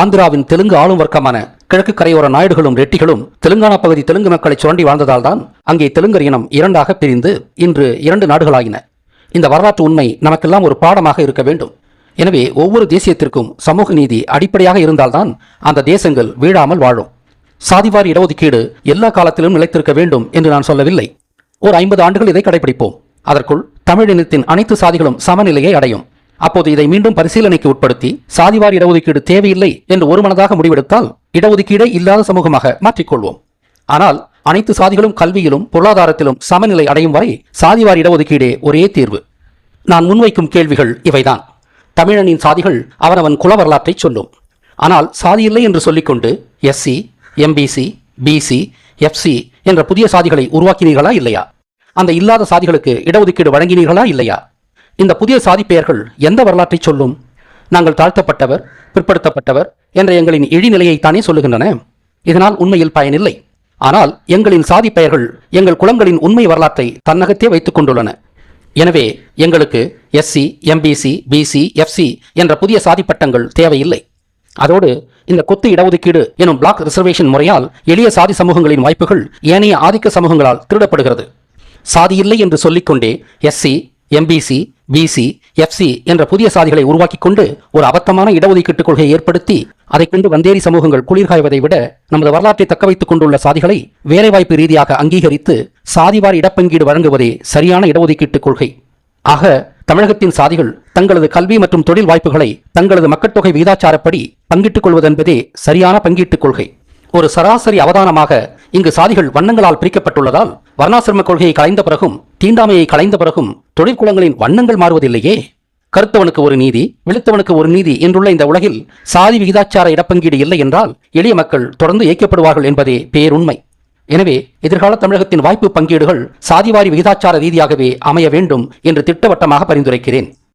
ஆந்திராவின் தெலுங்கு ஆளும் வர்க்கமான கிழக்கு கரையோர நாயுடுகளும் ரெட்டிகளும் தெலுங்கானா பகுதி தெலுங்கு மக்களை சுரண்டி வாழ்ந்ததால் தான் அங்கே தெலுங்கர் இனம் இரண்டாக பிரிந்து இன்று இரண்டு நாடுகளாகின இந்த வரலாற்று உண்மை நமக்கெல்லாம் ஒரு பாடமாக இருக்க வேண்டும். எனவே ஒவ்வொரு தேசியத்திற்கும் சமூக நீதி அடிப்படையாக இருந்தால்தான் அந்த தேசங்கள் வீழாமல் வாழும். சாதிவாரி இடஒதுக்கீடு எல்லா காலத்திலும் நிலைத்திருக்க வேண்டும் என்று நான் சொல்லவில்லை. ஒரு ஐம்பது ஆண்டுகள் இதை கடைபிடிப்போம். அதற்குள் தமிழ் இனத்தின் அனைத்து சாதிகளும் சமநிலையை அடையும். அப்போது இதை மீண்டும் பரிசீலனைக்கு உட்படுத்தி சாதிவார் இடஒதுக்கீடு தேவையில்லை என்று ஒருமனதாக முடிவெடுத்தால் இடஒதுக்கீடே இல்லாத சமூகமாக மாற்றிக்கொள்வோம். ஆனால் அனைத்து சாதிகளும் கல்வியிலும் பொருளாதாரத்திலும் சமநிலை அடையும் வரை சாதிவாரி இடஒதுக்கீடே ஒரே தீர்வு. நான் முன்வைக்கும் கேள்விகள் இவைதான். தமிழனின் சாதிகள் அவனவன் குல வரலாற்றை சொல்லும். ஆனால் சாதியில்லை என்று சொல்லிக்கொண்டு எஸ்சி எம்பிசி பிசி எஃப்சி என்ற புதிய சாதிகளை உருவாக்கினீர்களா இல்லையா? அந்த இல்லாத சாதிகளுக்கு இடஒதுக்கீடு வழங்கினீர்களா இல்லையா? இந்த புதிய சாதி பெயர்கள் எந்த வரலாற்றை சொல்லும்? நாங்கள் தாழ்த்தப்பட்டவர் பிற்படுத்தப்பட்டவர் என்ற எங்களின் இழிநிலையைத்தானே சொல்லுகின்றன. இதனால் உண்மையில் பயனில்லை. ஆனால் எங்களின் சாதி பெயர்கள் எங்கள் குளங்களின் உண்மை வரலாற்றை தன்னகத்தே வைத்துக் கொண்டுள்ளன. எனவே எங்களுக்கு எஸ்சி எம்பிசி பிசி எஃப்சி என்ற புதிய சாதி பட்டங்கள் தேவையில்லை. அதோடு இந்த கொத்து இடஒதுக்கீடு எனும் பிளாக் ரிசர்வேஷன் முறையால் எளிய சாதி சமூகங்களின் வாய்ப்புகள் ஏனைய ஆதிக்க சமூகங்களால் திருடப்படுகிறது. சாதி இல்லை என்று சொல்லிக்கொண்டே எஸ்சி எம்பிசி பிசி எஃப்சி என்ற புதிய சாதிகளை உருவாக்கிக் கொண்டு ஒரு அபத்தமான இடஒதுக்கீட்டு கொள்கையை ஏற்படுத்தி அதைக் கொண்டு வந்தேரி சமூகங்கள் குளிர்காய்வதை விட நமது வரலாற்றை தக்க வைத்துக் கொண்டுள்ள சாதிகளை வேலைவாய்ப்பு ரீதியாக அங்கீகரித்து சாதிவார் இடப்பங்கீடு வழங்குவதே சரியான இடஒதுக்கீட்டு கொள்கை. ஆக தமிழகத்தின் சாதிகள் தங்களது கல்வி மற்றும் தொழில் வாய்ப்புகளை தங்களது மக்கட்தொகை விகிதாச்சாரப்படி பங்கிட்டுக் கொள்வதென்பதே சரியான பங்கீட்டுக் கொள்கை. ஒரு சராசரி அவதானமாக இங்கு சாதிகள் வண்ணங்களால் பிரிக்கப்பட்டுள்ளதால் வர்ணாசிரம கொள்கையை கலைந்த பிறகும் தீண்டாமையை கலைந்த பிறகும் தொழிற்குளங்களின் வண்ணங்கள் மாறுவதில்லையே. கருத்தவனுக்கு ஒரு நீதி வெளுத்தவனுக்கு ஒரு நீதி என்றுள்ள இந்த உலகில் சாதி விகிதாச்சார இடப்பங்கீடு இல்லை என்றால் எளிய மக்கள் தொடர்ந்து இயக்கப்படுவார்கள் என்பதே பேருண்மை. எனவே எதிர்கால தமிழகத்தின் வாய்ப்பு பங்கீடுகள் சாதிவாரி விகிதாச்சார ரீதியாகவே அமைய வேண்டும் என்று திட்டவட்டமாக பரிந்துரைக்கிறேன்.